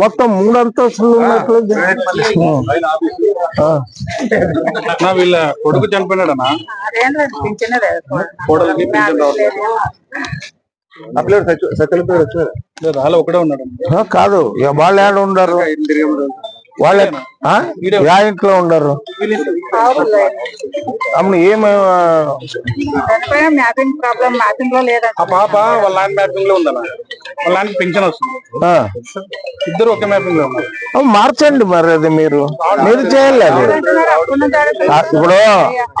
మొత్తం మూడు అంతస్తులు ఉన్నట్లు వీళ్ళ కొడుకు చనిపోయినాడనా కోడలికి పింఛన్ రావట్లేదు. ఒకడే ఉన్నాడు. కాదు ఇక వాళ్ళు ఏడ ఉండరు. వాళ్ళ? యా ఇంట్లో ఉండరు. అమ్మ ఏమి మ్యాపింగ్ ప్రాబ్లం మ్యాపింగ్లో లేదంట. ఆ పాప వాళ్ళ నాన్న మ్యాపింగ్లో ఉందన్న. వాళ్ళ నాన్నకి పింఛన్ వస్తుంది. ఆ. ఇద్దరు ఒకే మ్యాపింగ్లో ఉన్నారు మార్చండి మరి అది మీరు. మీరు చేయాలి అది. అప్పటి నుంచి ఆడ- ఆ, ఇప్పుడు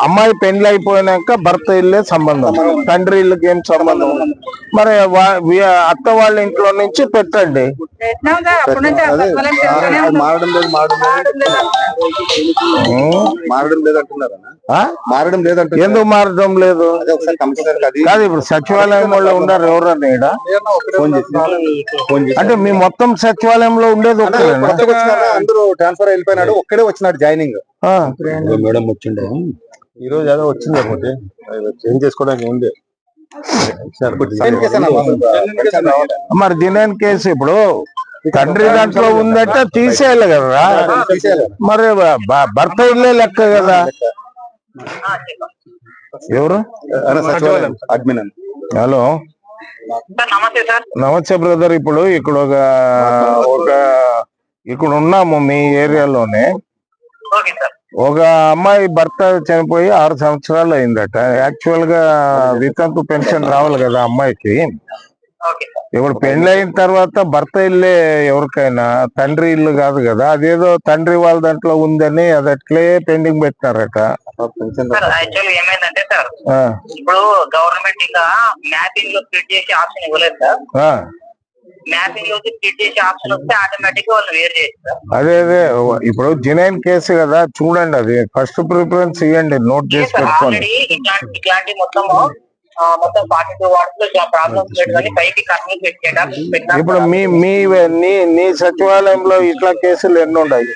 అమ్మాయి పెళ్ళి అయిపోయినాక భర్త ఇల్లే సంబంధం. తండ్రి ఇల్లుకి ఏం సంబంధం మరి అత్త వాళ్ళ ఇంట్లో నుంచి పెట్టండి. మారడం మారడం? మారడం లేదు అంటున్నారు అన్న ఆ? మారడం లేదు? అంటున్నారు ఎందుకు మారడం లేదు కాదు ఇప్పుడు సచివాలయం వాళ్ళు ఉన్నారు ఎవరన్నా చేసి. అంటే మీ మొత్తం సచివాలయంలో ఉండేది అందరూ ట్రాన్స్ఫర్ వెళ్ళిపోయినాడు ఒక్కడే వచ్చినాడు జాయినింగ్. ఆ. మేడం వచ్చిండే ఈ రోజు ఏదో వచ్చింది ఒకటి. చేంజ్ చేసుకోవడానికి ఉంది. మరి దినేన్ కేసు ఇప్పుడు తండ్రి దాంట్లో ఉందంటే తీసేయాలి కదా. మరి భర్త ఇల్లే లెక్క కదా. ఎవరు? Admin hello. నమస్తే బ్రదర్ ఇప్పుడు ఇక్కడ ఒక ఒక ఇక్కడ ఉన్నాము మీ ఏరియాలోనే. Okay sir. ఒక అమ్మాయి భర్త చనిపోయి ఆరు సంవత్సరాలు అయిందట. యాక్చువల్గా వితంతు పెన్షన్ రావాలి కదా అమ్మాయికి. ఇప్పుడు పెళ్ళి అయిన తర్వాత భర్త ఇల్లే ఎవరికైనా తండ్రి ఇల్లు కాదు కదా అదేదో తండ్రి వాళ్ళ దాంట్లో ఉందని అది అట్లే పెండింగ్ పెట్టినారట. ఏమైందంటే సార్ ఇప్పుడు గవర్నమెంట్ ఇంకా మ్యాపింగ్లో స్ప్లిట్ చేసే ఆప్షన్ ఇవ్వలేదు సార్. మ్యాపింగ్ స్ప్లిట్ చేసే ఆప్షన్ వస్తే ఆటోమేటిక్ వాళ్ళు వేరు అదే అదే ఇప్పుడు జినైన్ కేసు కదా చూడండి అది. ఫస్ట్ ప్రిఫరెన్స్ ఇవ్వండి నోట్ చేసి పెట్టుకోండి. ఇట్లాంటి ఇట్లాంటి మొత్తము మొత్తం ఫార్టీ టూ వార్డ్స్లో ప్రాబ్లమ్స్ పెట్టుకొని పైకి పెట్టేట ఇప్పుడు మీ మీ నీ నీ సచివాలయంలో ఇట్లా కేసులు ఎన్ని ఉన్నాయి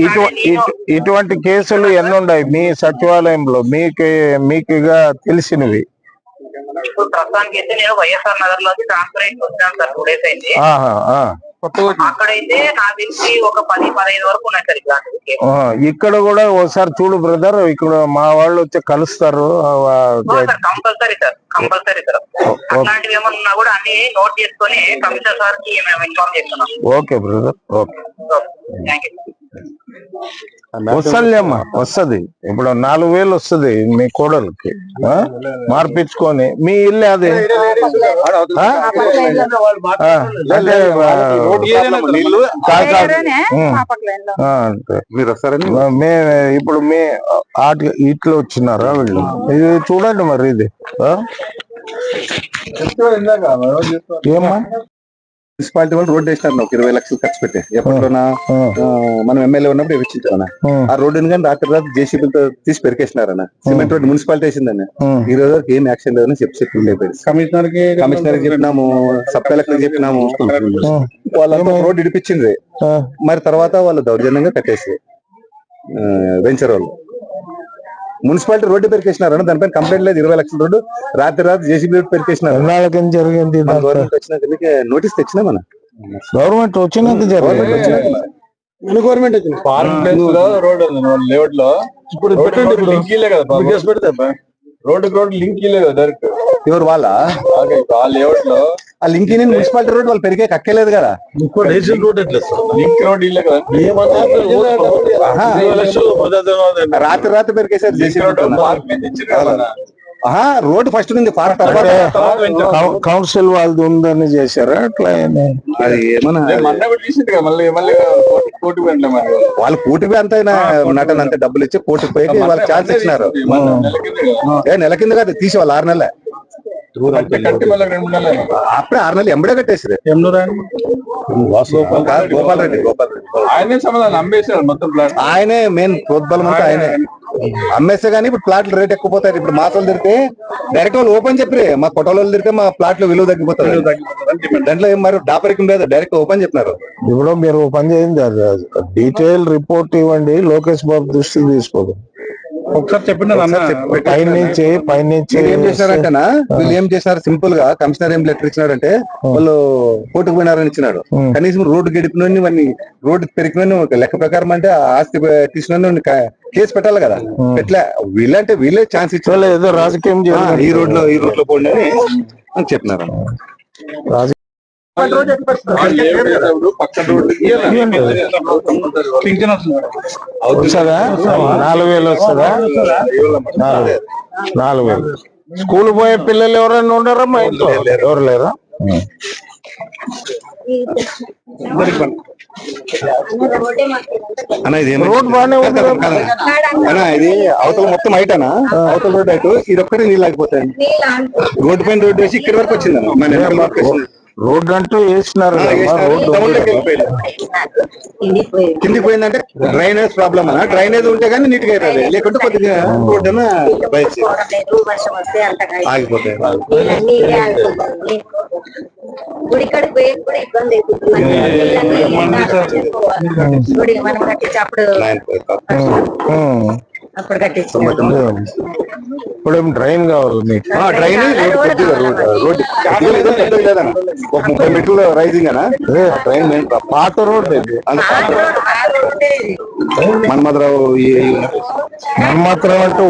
ఇటు- ఇటు- ఇటువంటి కేసులు ఎన్ని ఉన్నాయి మీ సచివాలయంలో? మీకు మీకుగా తెలిసినవి? ఇప్పుడు ప్రస్తుతానికి అయితే నేను వైఎస్ఆర్ నగర్లోకి ట్రాన్స్ఫర్ అయ్యి వచ్చినాను సార్ టూ డేస్ అయింది. అక్కడైతే నా తెలిసి ఒక పది పదహైదు వరకు ఉన్నాయి ఇక్కడ కూడా ఒకసారి చూడు బ్రదర్ ఇక్కడ మా వాళ్ళు వచ్చి కలుస్తారు. Compulsory sir compulsory sir. అట్లాంటివి ఏమన్నా ఉన్నా కూడా అన్ని నోట్ చేసుకొని కమిషనర్ సార్కి మేము ఇన్ఫార్మ్ చేస్తున్నాం. Okay brother okay. Thank you వస్తుంది అమ్మా వస్తుంది ఇప్పుడు నాలుగు వేలు వస్తుంది మీ కోడలికి? మార్పించుకొని మీ ఇల్లు అది ఆ? ఆ, అంటే ఆ, కాదు, కాదు. ఉం. ఆ, అంతే. మీరు వస్తారని మే ఇప్పుడు మీ ఆట ఇట్లా వచ్చినారా వీళ్ళు ఇది చూడండి మరి ఇది ఆ? మున్సిపాలిటీ వాళ్ళు రోడ్ వేసినారు ఒక ఇరవై లక్షలు ఖర్చు పెట్టి. ఎప్పట్లోనా? మనం ఎమ్మెల్యే ఉన్నప్పుడు ఇచ్చించారన్న ఆ, ఆ రోడ్డుని కానీ రాత్రి రాత్రి జేసీబీతో తీసి పెరికేసినారన్న. సిమెంట్ రోడ్ మున్సిపాలిటీ వేసిందని. ఈ రోజు వరకు ఏం యాక్షన్ లేదని చెప్పి చెప్పి కమిషనర్కి కమిషనర్కి చెప్పినాము సబ్ కలెక్టర్ చెప్పినాము. వాళ్ళంతా రోడ్ ఇడిపించింది. మరి తర్వాత వాళ్ళు దౌర్జన్యంగా కట్టేసి వెంచర్ వాళ్ళు. మున్సిపాలిటీ రోడ్డు పెరికేసినారన్న దానిపైన కంప్లైంట్ లేదు. ఇరవై లక్షల రోడ్డు రాత్రి రాత్రి జేసీబీ రోడ్డు పెరికేసినారు ఎన్నాళ్ళకేం జరిగింది మన గవర్నమెంట్ వచ్చినాక నోటీస్ తెచ్చినా మన. గవర్నమెంట్ వచ్చినాక జరిగింది. మన. గవర్నమెంట్ వచ్చింది. పార్క్ ప్లేస్లో రోడ్ ఉంది. లేఅవుట్లో ఇప్పుడు పెట్టండి ఇప్పుడు లింక్ ఇల్లే కదా పాపం. పెడితే రోడ్ రోడ్ లింక్ ఇల్లే కదా డైరెక్ట్. ఎవరు వాళ్ళ? ఆ లేఅవుట్లో ఆ లింక్ మున్సిపాలిటీ రోడ్ వాళ్ళు పెరిగే కక్కేలేదు కదా. రాత్రి రాత్రి. ఆహా రోడ్ ఫస్ట్ ఉంది తర్వాత. కౌ- కౌన్సిల్ వాళ్ళది ఉందని చేశారా? అట్లా? అది ఏమన్నా వాళ్ళు కోటి అంత నటన అంతే డబ్బులు ఇచ్చి కోటి పోయి వాళ్ళకి ఛాన్స్ ఇచ్చినారు. మొన్న నెల కింద కదా. ఏ నెల కింద కాదు తీసి వాళ్ళు ఆరు నెలలే. అప్పుడే ఆరు నెలలు ఎంబడే కట్టేసి గోపాల్ రెడ్డి గోపాల్ రెడ్డి ఆయనే సమాధానం అమ్మేశారు మొత్తం ప్లాట్ ఆయనే మెయిన్ ప్రోద్బలం అంతా ఆయనే. అమ్మేస్తే గానీ ఇప్పుడు ప్లాట్ల రేట్ ఎక్కువ పోతాయి ఇప్పుడు మాసాలు తిరిగితే డైరెక్ట్ వాళ్ళు ఓపెన్ చెప్పి మా కొట్టలో తిరిగితే మా ప్లాట్ల విలువ తగ్గిపోతుంది దాంట్లో ఏం మరి డాపరికం లేదు డైరెక్ట్ ఓపెన్ చెప్పినారు. ఇప్పుడు మీరు పని చేయండి డీటెయిల్ రిపోర్ట్ ఇవ్వండి లోకేష్ బాబు దృష్టికి తీసుకోదు. ఒకసారి చెప్పండి పైన నుంచి పైన నుంచి ఏం చేసినారంటేనా వీళ్ళు ఏం చేసినారు సింపుల్గా కమిషనర్ ఏం లెటర్ ఇచ్చినాడంటే వాళ్ళు కోర్టుకు పోయినారని ఇచ్చినాడు. కనీసం రోడ్డు గడిపిన రోడ్డు పెరిగిన ఒక లెక్క ప్రకారం అంటే ఆస్తి తీసిన కేసు పెట్టాలి కదా. పెట్టలే. వీళ్ళంటే వీళ్ళే ఛాన్స్ ఇచ్చారు. ఏదో రాజకీయం ఈ రోడ్లో ఈ రోడ్లో పోండి అని చెప్పినారు. వస్తుంది? నాలుగు వేలు వస్తుందా? నాలుగు వేలు. స్కూల్ పోయే పిల్లలు ఎవరైనా ఉన్నారా మా ఇంట్లో? ఎవరు లేరా. అన్న ఇది ఏమై- రోడ్ బాగానే ఉంది కదా. అన్న ఇది అవతల మొత్తం అయిటనా అవతల రోడ్ అటు ఇది ఒక్కటే నీళ్ళు ఆగిపోతాయి. రోడ్డు పైన రోడ్డు వేసి ఇక్కడి వరకు వచ్చిందన్న రోడ్ అంటూ వేసినారు. కిందికి పోయిందంటే డ్రైనేజ్ ప్రాబ్లమ్ అన్న. డ్రైనేజ్ ఉంటే కానీ నీట్గా అవుతుంది లేకుంటే కొద్దిగా రోడ్ ఆగిపోతాయి. అప్పుడు కట్టించాం ఇప్పుడేం డ్రైన్ కావాలి లేదన్న ఒక ముప్పై మీటర్లు రైజింగ్ ట్రైన్ మెయిన్ పాత రోడ్ ఇది. మన్మధరావు ఈ- మనం మాత్రం అంటూ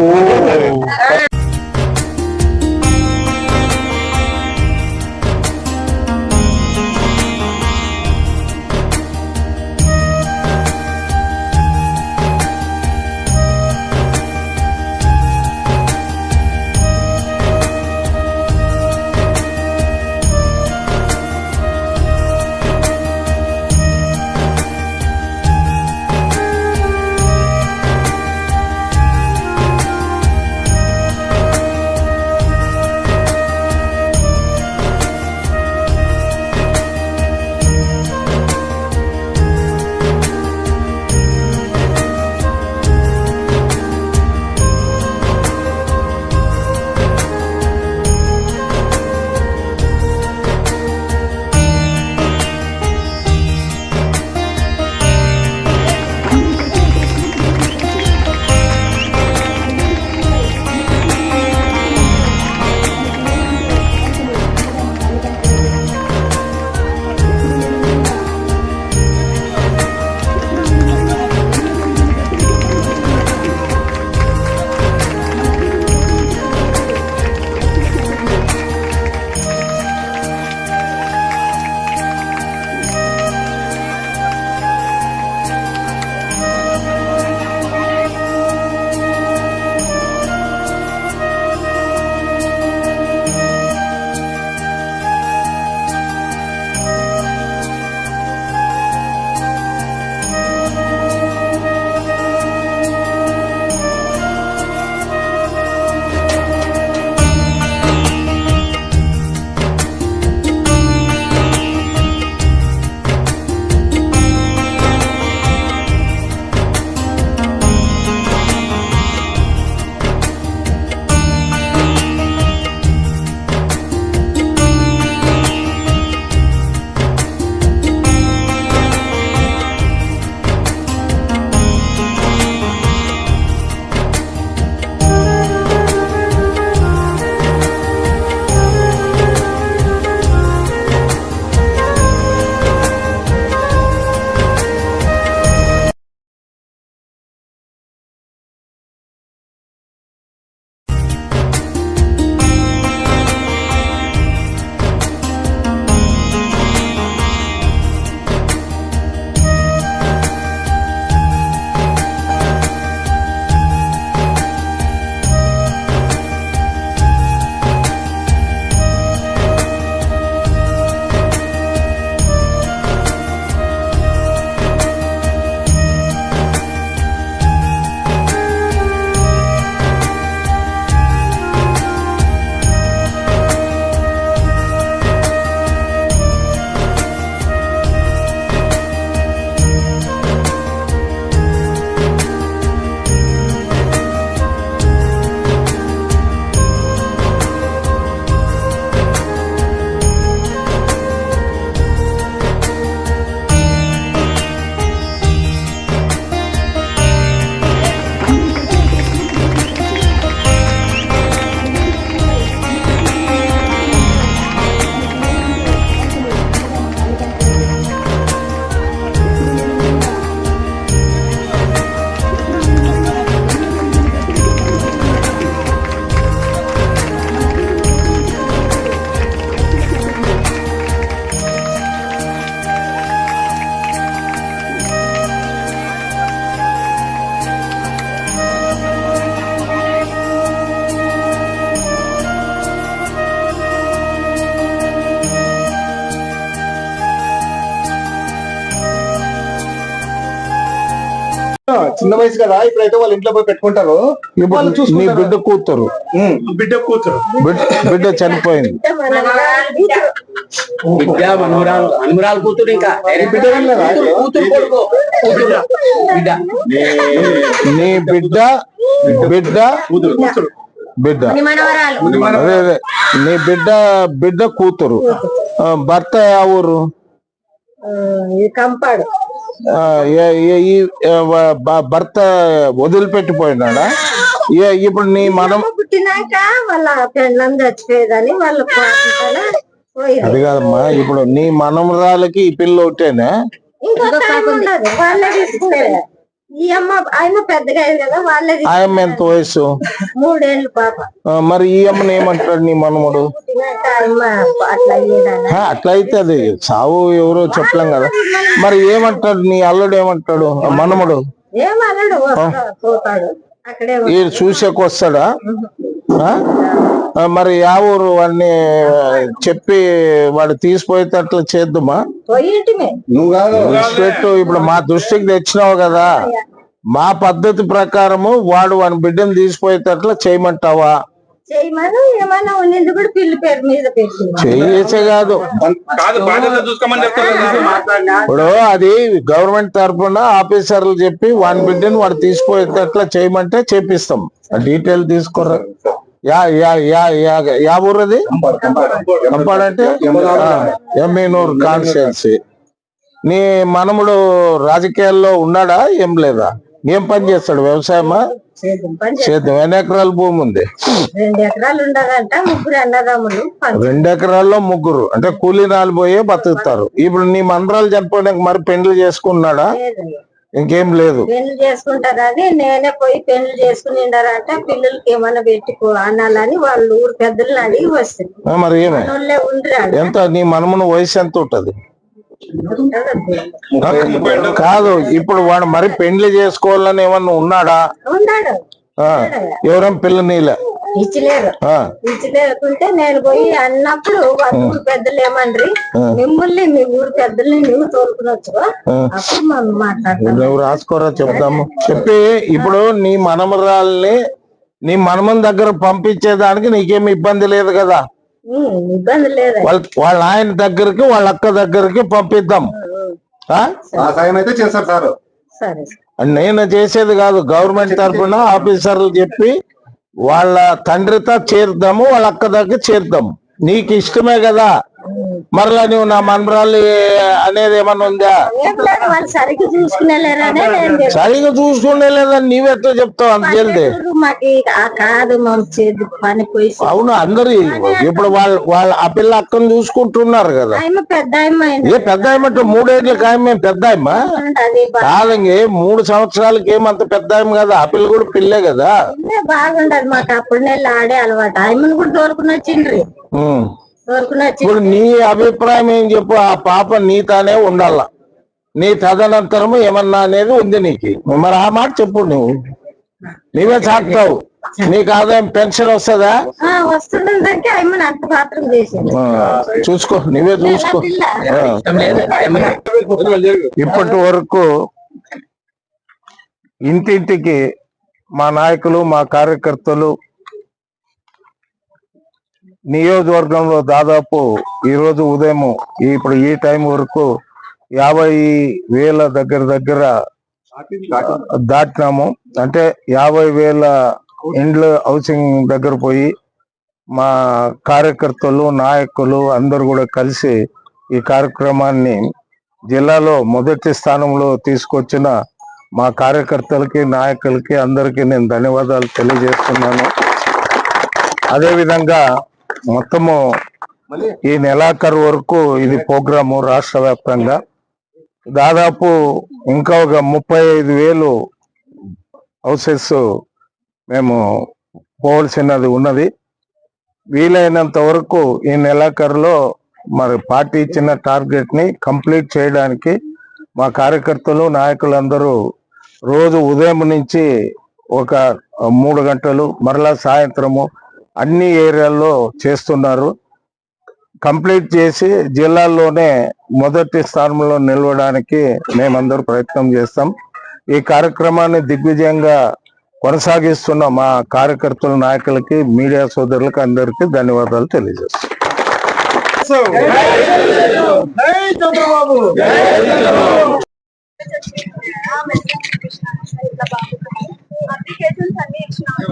చిన్న వయసు కదా ఇప్పుడైతే వాళ్ళ ఇంట్లో పోయి పెట్టుకుంటారు. ఇప్పుడు వాళ్ళు నీ చూసుకుంటారు. బిడ్డ కూతురు. బిడ్డ కూతురు. బిడ్డ బిడ్డ చనిపోయింది. విద్యా మనుమరాలు కూతురు ఇంకా. బిడ్డ? కూతురు కొడుకు. కూతురు బిడ్డ. నీ బిడ్డ బిడ్డ కూతురు కూతురు. బిడ్డ. మనవరాలు. అదే అదే. నీ బిడ్డ బిడ్డ కూతురు. ఆ, భర్త ఆ ఊరు కంపాడు. ఈ భర్త వదిలిపెట్టిపోయినాడా? ఏ- ఇప్పుడు నీ మనం పుట్టినాక వాళ్ళ పెళ్ళం చచ్చిపోయేదని వాళ్ళు అది కాదమ్మా ఇప్పుడు నీ మనమరాలకి ఈ పిల్ల ఒకటేనా ఇంకో వాళ్ళే తీసుకునేది ఈ అమ్మ పెద్దగా కదా. ఆయమ్మ ఎంత వయసు? మూడేళ్ళు పాప. మరి ఈ అమ్మని ఏమంటాడు నీ మనముడు అట్లా అయితే అది సావు ఎవరో చెప్పలేం కదా. మరి ఏమంటాడు నీ అల్లుడు ఏమంటాడు? మనముడు ఏమన్నాడు చూసేకి వస్తాడా మరి ఆ ఊరు వాడిని చెప్పి వాడు తీసిపోయేటట్లు చేద్దామా? పోయింటిమే. నువ్వు కాదు. పెట్టు ఇప్పుడు మా దృష్టికి తెచ్చినావు కదా. మా పద్ధతి ప్రకారము వాడు వాని బిడ్డను తీసిపోయేటట్లు చేయమంటావా? చేసే కాదు. ఇప్పుడు అది గవర్నమెంట్ తరఫున ఆఫీసర్లు చెప్పి వాని బిడ్డను వాడు తీసిపోయేటట్లు చేయమంటే చేపిస్తాం. ఆ డీటెయిల్ తీసుకోరా yeah yeah yeah yeah yeah ఊరది? ఎంఈనూర్ కాన్స్టిట్యున్సీ. నీ మనముడు రాజకీయాల్లో ఉన్నాడా? ఏం లేదా? ఏం పని చేస్తాడు? వ్యవసాయమా. చేద్దాం ఎన్ని ఎకరాల భూమి ఉంది? రెండు ఎకరాలు ఉండదంట ముగ్గురు అన్నదమ్ములు పని రెండు ఎకరాల్లో ముగ్గురు. అంటే కూలీనాలు పోయే బతుకుతారు. ఇప్పుడు నీ మందరాలు చనిపోయినాక మరి పెండ్లు చేసుకున్నాడా ఇంకేం లేదు. పెళ్ళి చేసుకుంటారని నేనే పోయి పెళ్ళి చేసుకునిండారంట పిల్లలకి ఏమన్నా పెట్టుకో అనాలని వాళ్ళు ఊరు పెద్దలను అడిగి వస్తుంది. మరి ఏమే? వాళ్ళే ఉండరాడు ఎంత? నీ మనమున వయసు ఎంత ఉంటది? కాదు ఇప్పుడు వాడు మరి పెండ్లి చేసుకోవాలని ఏమన్నా ఉన్నాడా? ఉన్నాడు. ఆ, ఎవరేం పిల్ల నీలే? ఇచ్చలేరు ఇచ్చలేకుంటే నేను పోయి అన్నప్పుడు వాళ్ళ ఊరు పెద్దలు ఏమండ్రి మిమ్మల్ని మీ ఊరు పెద్దల్ని నువ్వు తోలుకునొచ్చు అప్పుడు మనం మాట్లాడతాం. నువ్వు రాసుకోరా చెప్దాము చెప్పి ఇప్పుడు నీ మనమరాల్ని నీ మనమన్ దగ్గర పంపించేదానికి నీకేం ఇబ్బంది లేదు కదా? ఇబ్బంది లేదు. వాళ్ళ వాళ్ళ ఆయన దగ్గరికి వాళ్ళ అక్క దగ్గరికి పంపిద్దాం. ఆ? ఆ సాయం అయితే చేస్తారు సార్ సరే. నేను చేసేది కాదు గవర్నమెంట్ తరఫున ఆఫీసర్లు చెప్పి వాళ్ళ తండ్రితో చేరుద్దాము వాళ్ళ అక్క దగ్గర చేరుద్దాం నీకు ఇష్టమే కదా? మరలా నువ్వు నా మనమరాలు అనేది ఏమన్నా ఉందా? సరిగ్గా చూసుకునేలేరనే నేను చెప్పాను. సరిగా చూసుకునే లేదని నీవెట్లా చెప్తావు? అంత తెలిదే పల్లెటూరు మాకు ఈ- ఆ కాదు మా చేతి పని పోయి అవును అందరు ఇప్పుడు వాళ్ళ వాళ్ళ ఆ పిల్ల అక్కను చూసుకుంటున్నారు కదా. ఏ పెద్ద ఆయమంటే మూడేళ్ళకి ఆయమే పెద్ద కాదంగి మూడు సంవత్సరాలకి ఏమంత పెద్ద కదా? ఆ పిల్ల కూడా పిల్లే కదా. బాగుండే బాగుండదు మాకు అప్పుడు నెల ఆడే అలవాటు. ఆయమ్మను కూడా తోలుకుని వచ్చిండ్రి. ఇప్పుడు నీ అభిప్రాయం ఏం చెప్పు? ఆ పాప నీతానే ఉండాల. నీ తదనంతరము ఏమన్నా అనేది ఉంది నీకు. మరి ఆ మాట చెప్పు నువ్వు. నీవే సాగుతావు నీకు ఆదాయం పెన్షన్ వస్తుందా? చూసుకో నువ్వే చూసుకో. ఇప్పటి వరకు ఇంటింటికి మా నాయకులు మా కార్యకర్తలు నియోజకవర్గంలో దాదాపు ఈరోజు ఉదయం ఇప్పుడు ఈ టైం వరకు యాభై వేల దగ్గర దగ్గర దాటినాము. అంటే యాభై వేల ఇండ్ల హౌసింగ్ దగ్గర పోయి మా కార్యకర్తలు నాయకులు అందరూ కూడా కలిసి ఈ కార్యక్రమాన్ని జిల్లాలో మొదటి స్థానంలో తీసుకొచ్చిన మా కార్యకర్తలకి నాయకులకి అందరికీ నేను ధన్యవాదాలు తెలియజేస్తున్నాను. అదేవిధంగా మొత్తము ఈ నెలాఖరు వరకు ఇది ప్రోగ్రాము రాష్ట్ర వ్యాప్తంగా. దాదాపు ఇంకా ఒక ముప్పై ఐదు వేలు హౌసెస్ మేము పోవలసినది ఉన్నది. వీలైనంత వరకు ఈ నెలాఖరులో మరి పార్టీ ఇచ్చిన టార్గెట్ని కంప్లీట్ చేయడానికి మా కార్యకర్తలు నాయకులందరూ రోజు ఉదయం నుంచి ఒక మూడు గంటలు మరలా సాయంత్రము అన్ని ఏరియాల్లో చేస్తున్నారు. కంప్లీట్ చేసి జిల్లాల్లోనే మొదటి స్థానంలో నిలవడానికి మేమందరూ ప్రయత్నం చేస్తాం. ఈ కార్యక్రమాన్ని దిగ్విజయంగా కొనసాగిస్తున్న మా కార్యకర్తల నాయకులకి మీడియా సోదరులకు అందరికీ ధన్యవాదాలు తెలియజేస్తాను అప్లికేషన్స్ అన్ని ఇచ్చినాము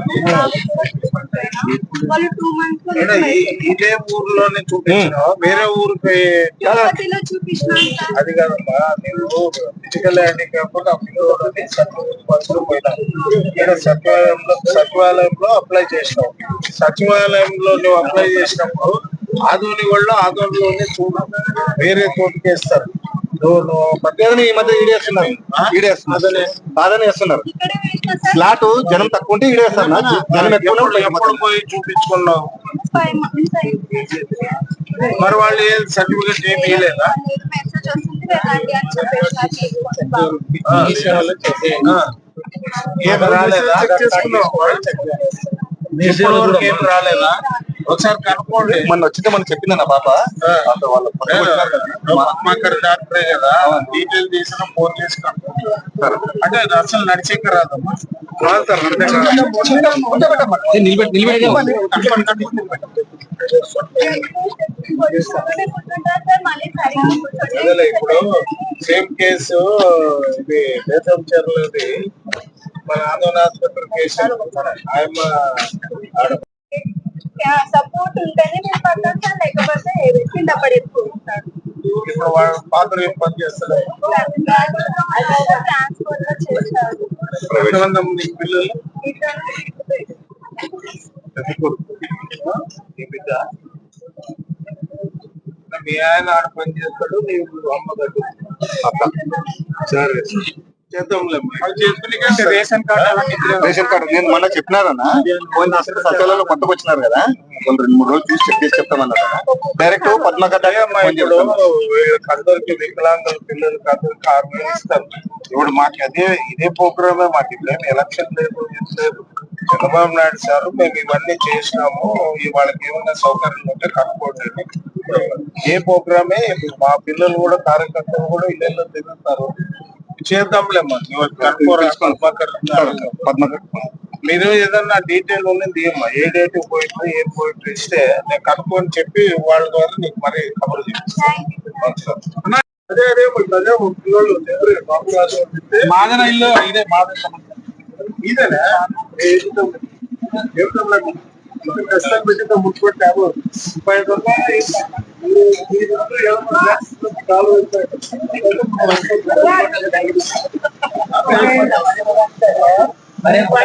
వాళ్ళు టూ మంత్స్ అయినా ఈ- ఇదే ఊర్లోనే చూపించినా వేరే ఊరికి తిరుపతిలో చూపించినాం సార్ అది కాదమ్మా నువ్వు ఫిజికల్ హ్యాండిక్యాప్ సచివాలయం పోయినా. సచివాలయంలో సచివాలయంలో అప్లై చేసినావు సచివాలయంలో నువ్వు అప్లై చేసినప్పుడు ఆదోని వాళ్ళు ఆదోనిలోనే చూడు. వేరే చోటుకి వేస్తారు నువ్వు నువ్వు ప్రత్యేకంగా ఈ మధ్య ఈడేస్తున్నారు. ఈడేస్తున్నారు. బాధనే వేస్తున్నారు. ఇక్కడే వేసిన సార్ ఫ్లాట్ జనం తక్కువ ఉంటే ఈడేస్తారు నా. జనం ఎప్పుడు పోయి చూపించుకున్నావు? మరి వాళ్ళు ఏ సర్టిఫికేట్ ఏమి ఇవ్వలేదా. ఏం రాలేదా? ఏం రాలేదా? ఒకసారి కనుక్కోండి. మొన్న వచ్చింటే మనం చెప్పింది నా పాప. అమ్మకర్ డాక్టరే కదా. డీటెయిల్ తీసిన ఫోన్ చేసి అంటే అది అసలు నడిచేక రాదు ఇప్పుడు సేమ్ కేసు ఇది వేదం చెర్లది. మన ఆందోళన హాస్పిటల్ కేసు. ఆయన ఆడ సపోర్ట్ ఉంటేనే మీరు పడతారు సార్ లేకపోతే కింద పడేసుకుంటారు ఇప్పుడు వాళ్ళ ఫాదర్ ఏం పని చేస్తారు ట్రాన్స్పోర్ట్లో చేస్తారు ఎంతమంది ఉంది ఈ పిల్లలు పెద్ద కొడుకు. ఈ బిడ్డ మీ ఆయన ఆడ పని చేస్తాడు నీవు అమ్మ గడ్డు సరే చేద్దాంలే అది చేసుకుని రేషన్ కార్డు నేను మొన్న చెప్పినారన్నా. ఫోన్ చేస్తే సచివాలయంలో వచ్చినారు కదా. కొంత రెండు మూడు రోజులు తీసి చెక్ చేసి చెప్తామన్నారు డైరెక్ట్ వీళ్ళకి అందరికి వికలాంగుల పిల్లలకి అందరికి ఆరు వేలు ఇస్తారు. ఇప్పుడు మాకు అదే ఇదే ప్రోగ్రామే మాకు ఇప్పుడు ఏం ఎలక్షన్ లేదు చంద్రబాబు నాయుడు సార్ మేము ఇవన్నీ చేసినాము. వాళ్ళకి ఏమైనా సౌకర్యం ఉంటే కనుక్కోండి. ఏ ప్రోగ్రామే మా పిల్లలు కూడా కార్యకర్తలు కూడా ఇళ్ళల్లో తిరుగుతారు. చేద్దాంలేమ్మా పద్మాకర్ మీరు ఏదన్నా డీటెయిల్ ఉన్నది ఏమ్మా ఏ డేట్ పోయిందో ఏం పోయిందో ఇస్తే నేను కనుక్కొని చెప్పి వాళ్ళ ద్వారా నీకు మరి కబురు చెప్తాను అదే అదే అదే పిల్లలు మాదన ఇల్లు ఇదే మాదన ఇదేనా ఏ ఇష్టం? ఏం తమ్ముడు? ఇంకా